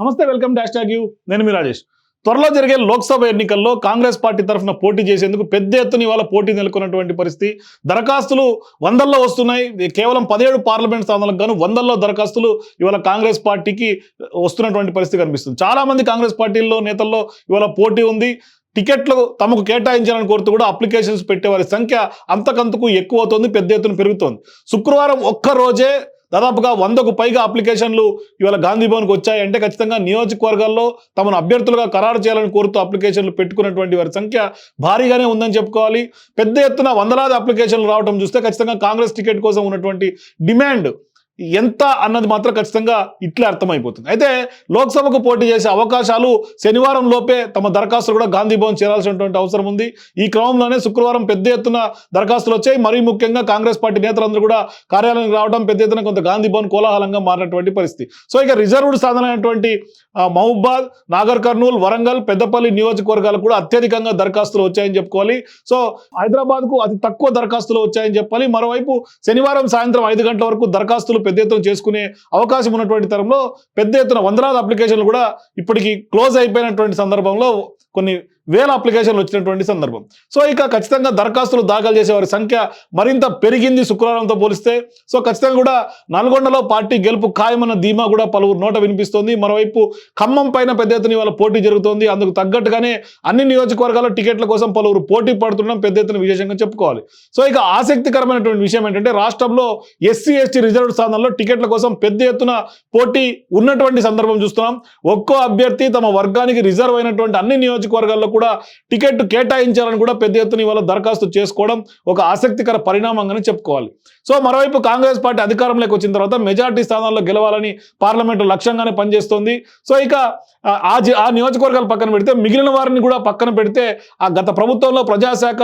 నమస్తే welcome dash tag you. నేను మీ రాజేష్. త్వరలో జరిగే లోక్సభ ఎన్నికల్లో కాంగ్రెస్ పార్టీ తరఫున పోటీ చేసేందుకు పెద్ద ఎత్తున ఇవాళ పోటీ నెలకొన్నటువంటి పరిస్థితి. దరఖాస్తులు వందల్లో వస్తున్నాయి. కేవలం పదిహేడు పార్లమెంట్ స్థానాలకు గాను వందల్లో దరఖాస్తులు ఇవాళ కాంగ్రెస్ పార్టీకి వస్తున్నటువంటి పరిస్థితి కనిపిస్తుంది. చాలామంది కాంగ్రెస్ పార్టీల్లో నేతల్లో ఇవాళ పోటీ ఉంది. టికెట్లు తమకు కేటాయించాలని కోరుతూ కూడా అప్లికేషన్స్ పెట్టే వారి సంఖ్య అంతకంతకు ఎక్కువ అవుతుంది పెద్ద ఎత్తున పెరుగుతోంది. శుక్రవారం ఒక్క రోజే దాదాపుగా వందకు పైగా అప్లికేషన్లు ఇవాళ గాంధీ భవన్కి వచ్చాయంటే ఖచ్చితంగా నియోజకవర్గాల్లో తమను అభ్యర్థులుగా ఖరారు చేయాలని కోరుతూ అప్లికేషన్లు పెట్టుకున్నటువంటి వారి సంఖ్య భారీగానే ఉందని చెప్పుకోవాలి. పెద్ద ఎత్తున వందలాది అప్లికేషన్లు రావడం చూస్తే ఖచ్చితంగా కాంగ్రెస్ టికెట్ కోసం ఉన్నటువంటి డిమాండ్ ఎంత అన్నది మాత్రం ఖచ్చితంగా ఇట్లే అర్థమైపోతుంది. అయితే లోక్సభకు పోటీ చేసే అవకాశాలు శనివారం లోపే తమ దరఖాస్తులు కూడా గాంధీ భవన్ చేరాల్సినటువంటి అవసరం ఉంది. ఈ క్రమంలోనే శుక్రవారం పెద్ద ఎత్తున దరఖాస్తులు వచ్చాయి. మరీ ముఖ్యంగా కాంగ్రెస్ పార్టీ నేతలందరూ కూడా కార్యాలయానికి రావడం పెద్ద ఎత్తున కొంత గాంధీ భవన్ కోలాహలంగా మారినటువంటి పరిస్థితి. సో ఇక రిజర్వ్డ్ సాధనమైనటువంటి అయినటువంటి మహబూబాద్ నాగర్ కర్నూలు వరంగల్ పెద్దపల్లి నియోజకవర్గాలకు కూడా అత్యధికంగా దరఖాస్తులు వచ్చాయని చెప్పుకోవాలి. సో హైదరాబాద్కు అతి తక్కువ దరఖాస్తులు వచ్చాయని చెప్పాలి. మరోవైపు శనివారం సాయంత్రం ఐదు గంటల వరకు దరఖాస్తులు పెద్ద ఎత్తున చేసుకునే అవకాశం ఉన్నటువంటి తరంలో పెద్ద ఎత్తున వందలాది అప్లికేషన్లు కూడా ఇప్పటికి క్లోజ్ అయిపోయినటువంటి సందర్భంలో కొన్ని వేల అప్లికేషన్లు వచ్చినటువంటి సందర్భం. సో ఇక ఖచ్చితంగా దరఖాస్తులు దాఖలు చేసే వారి సంఖ్య మరింత పెరిగింది శుక్రవారంతో పోలిస్తే. సో ఖచ్చితంగా కూడా నల్గొండలో పార్టీ గెలుపు ఖాయమన్న ధీమా కూడా పలువురు నోట వినిపిస్తోంది. మరోవైపు ఖమ్మం పైన పెద్ద ఎత్తున ఇవాళ పోటీ జరుగుతోంది. అందుకు తగ్గట్టుగానే అన్ని నియోజకవర్గాల్లో టికెట్ల కోసం పలువురు పోటీ పడుతుండడం పెద్ద ఎత్తున విశేషంగా చెప్పుకోవాలి. సో ఇక ఆసక్తికరమైనటువంటి విషయం ఏంటంటే రాష్ట్రంలో ఎస్సీ ఎస్టీ రిజర్వ్ స్థానాల్లో టికెట్ల కోసం పెద్ద ఎత్తున పోటీ ఉన్నటువంటి సందర్భం చూస్తున్నాం. ఒక్కో అభ్యర్థి తమ వర్గానికి రిజర్వ్ అయినటువంటి అన్ని నియోజకవర్గాల్లో కూడా టికెట్ కేటాయించాలని కూడా పెద్ద ఎత్తున ఇవాళ దరఖాస్తు చేసుకోవడం ఒక ఆసక్తికర పరిణామంగానే చెప్పుకోవాలి. సో మరోవైపు కాంగ్రెస్ పార్టీ అధికారంలోకి వచ్చిన తర్వాత మెజార్టీ స్థానాల్లో గెలవాలని పార్లమెంటు లక్ష్యంగానే పనిచేస్తోంది. సో ఇక ఆ, నియోజకవర్గాలు పక్కన పెడితే మిగిలిన వారిని కూడా పక్కన పెడితే ఆ గత ప్రభుత్వంలో ప్రజాశాఖ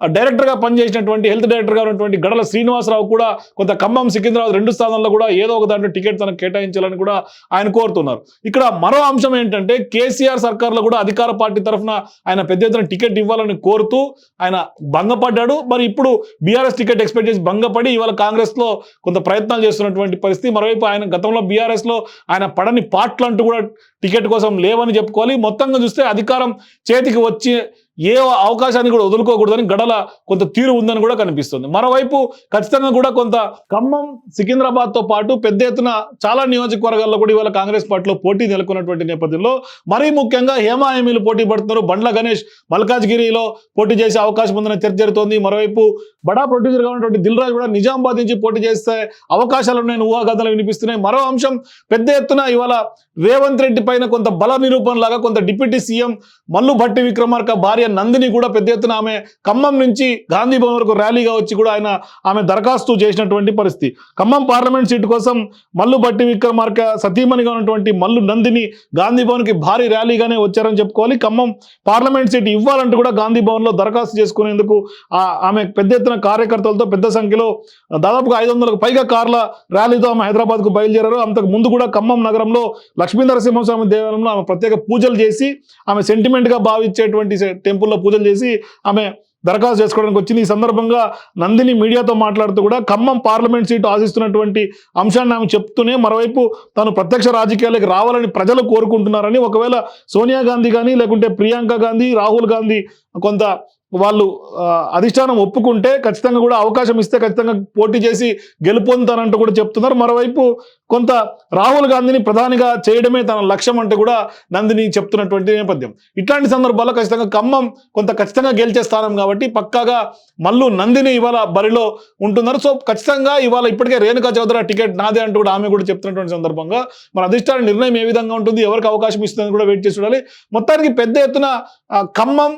డైరెక్టర్గా పనిచేసినటువంటి హెల్త్ డైరెక్టర్గా ఉన్నటువంటి గడల శ్రీనివాసరావు కూడా కొంత ఖమ్మం సికింద్రాబాద్ రెండు స్థానాల్లో కూడా ఏదో ఒక దాంట్లో టికెట్ తనకు కేటాయించాలని కూడా ఆయన కోరుతున్నారు. ఇక్కడ మరో అంశం ఏంటంటే కేసీఆర్ సర్కార్లో కూడా అధికార పార్టీ తరఫున ఆయన పెద్ద ఎత్తున టికెట్ ఇవ్వాలని కోరుతూ ఆయన భంగపడ్డాడు. మరి ఇప్పుడు బీఆర్ఎస్ టికెట్ ఎక్స్పెక్ట్ చేసి భంగపడి ఇవాళ కాంగ్రెస్లో కొంత ప్రయత్నాలు చేస్తున్నటువంటి పరిస్థితి. మరోవైపు ఆయన గతంలో బీఆర్ఎస్లో ఆయన పడని పాటలు అంటూ కూడా టికెట్ కోసం లేవని చెప్పుకోవాలి. మొత్తంగా చూస్తే అధికారం చేతికి వచ్చి ఏ అవకాశాన్ని కూడా వదులుకోకూడదని గడల కొంత తీరు ఉందని కూడా కనిపిస్తుంది. మరోవైపు ఖచ్చితంగా కూడా కొంత ఖమ్మం సికింద్రాబాద్తో పాటు పెద్ద ఎత్తున చాలా నియోజకవర్గాల్లో కూడా ఇవాళ కాంగ్రెస్ పార్టీలో పోటీ నెలకొన్నటువంటి నేపథ్యంలో మరీ ముఖ్యంగా హేమాయమీలు పోటీ పడుతున్నారు. బండ్ల గణేష్ మల్కాజ్గిరిలో పోటీ చేసే అవకాశం ఉందని చర్చ జరుగుతోంది మరోవైపు బడా ప్రొడ్యూసర్గా ఉన్నటువంటి దిల్ రాజు కూడా నిజామాబాద్ నుంచి పోటీ చేస్తే అవకాశాలు ఉన్నాయని ఊహాగాథలు వినిపిస్తున్నాయి. మరో అంశం పెద్ద ఎత్తున ఇవాళ రేవంత్ రెడ్డి పైన కొంత బల నిరూపణ లాగా కొంత డిప్యూటీ సీఎం మల్లు భట్టి విక్రమార్క భార్య నందిని కూడా పెద్ద ఎత్తున ఆమె ఖమ్మం నుంచి గాంధీ భవన్ వరకు ర్యాలీగా వచ్చి కూడా ఆయన ఆమె దరఖాస్తు చేసినటువంటి పరిస్థితి. ఖమ్మం పార్లమెంట్ సీటు కోసం మల్లు బట్టి విక్రమార్క సతీమణిగా ఉన్నటువంటి మల్లు నందిని గాంధీ భవన్కి భారీ ర్యాలీగానే వచ్చారని చెప్పుకోవాలి. ఖమ్మం పార్లమెంట్ సీటు ఇవ్వాలంటూ కూడా గాంధీ భవన్లో దరఖాస్తు చేసుకునేందుకు ఆ- ఆమె పెద్ద ఎత్తున కార్యకర్తలతో పెద్ద సంఖ్యలో దాదాపుగా ఐదు వందలకు పైగా కార్ల ర్యాలీతో ఆమె హైదరాబాద్కు బయలుదేరారు. అంతకు ముందు కూడా ఖమ్మం నగరంలో లక్ష్మీ నరసింహస్వామి దేవాలయంలో ఆమె ప్రత్యేక పూజలు చేసి ఆమె సెంటిమెంట్గా భావించేటువంటి సె- టెంపుల్లో పూజలు చేసి ఆమె దరఖాస్తు చేసుకోవడానికి వచ్చింది. ఈ సందర్భంగా నందిని మీడియాతో మాట్లాడుతూ కూడా ఖమ్మం పార్లమెంట్ సీటు ఆశిస్తున్నటువంటి అంశాన్ని ఆమె చెప్తూనే మరోవైపు తాను ప్రత్యక్ష రాజకీయాలకు రావాలని ప్రజలు కోరుకుంటున్నారని ఒకవేళ సోనియా గాంధీ కానీ లేకుంటే ప్రియాంక గాంధీ రాహుల్ గాంధీ కొంత వాళ్ళు అధిష్టానం ఒప్పుకుంటే ఖచ్చితంగా కూడా అవకాశం ఇస్తే ఖచ్చితంగా పోటీ చేసి గెలుపొందుతానంటూ కూడా చెప్తున్నారు. మరోవైపు కొంత రాహుల్ గాంధీని ప్రధానిగా చేయడమే తన లక్ష్యం అంటే కూడా నందిని చెప్తున్నటువంటి నేపథ్యం. ఇట్లాంటి సందర్భాల్లో ఖచ్చితంగా ఖమ్మం కొంత ఖచ్చితంగా గెలిచే స్థానం కాబట్టి పక్కాగా మల్లు నందిని ఇవాళ బరిలో ఉంటున్నారు. సో ఖచ్చితంగా ఇవాళ ఇప్పటికే రేణుకా చౌదరి టికెట్ నాదే అంటూ కూడా ఆమె కూడా చెప్తున్నటువంటి సందర్భంగా మన అధిష్టాన నిర్ణయం ఏ విధంగా ఉంటుంది? ఎవరికి అవకాశం ఇస్తుందని కూడా వెయిట్ చేసి చూడాలి. మొత్తానికి పెద్ద ఎత్తున ఖమ్మం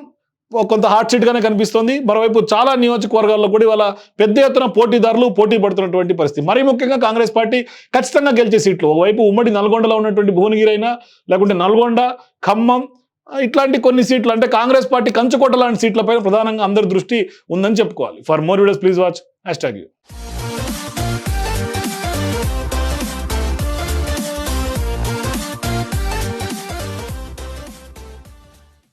కొంత హాట్ సీట్గానే కనిపిస్తుంది. మరోవైపు చాలా నియోజకవర్గాల్లో కూడా ఇవాళ పెద్ద ఎత్తున పోటీదారులు పోటీ పడుతున్నటువంటి పరిస్థితి. మరీ ముఖ్యంగా కాంగ్రెస్ పార్టీ ఖచ్చితంగా గెలిచే సీట్లు. ఒకవైపు ఉమ్మడి నల్గొండలో ఉన్నటువంటి భువనగిరి అయినా లేకుంటే నల్గొండ ఖమ్మం ఇట్లాంటి కొన్ని సీట్లు అంటే కాంగ్రెస్ పార్టీ కంచుకోట లాంటి సీట్లపై ప్రధానంగా అందరి దృష్టి ఉందని చెప్పుకోవాలి. For more videos please watch hashtag you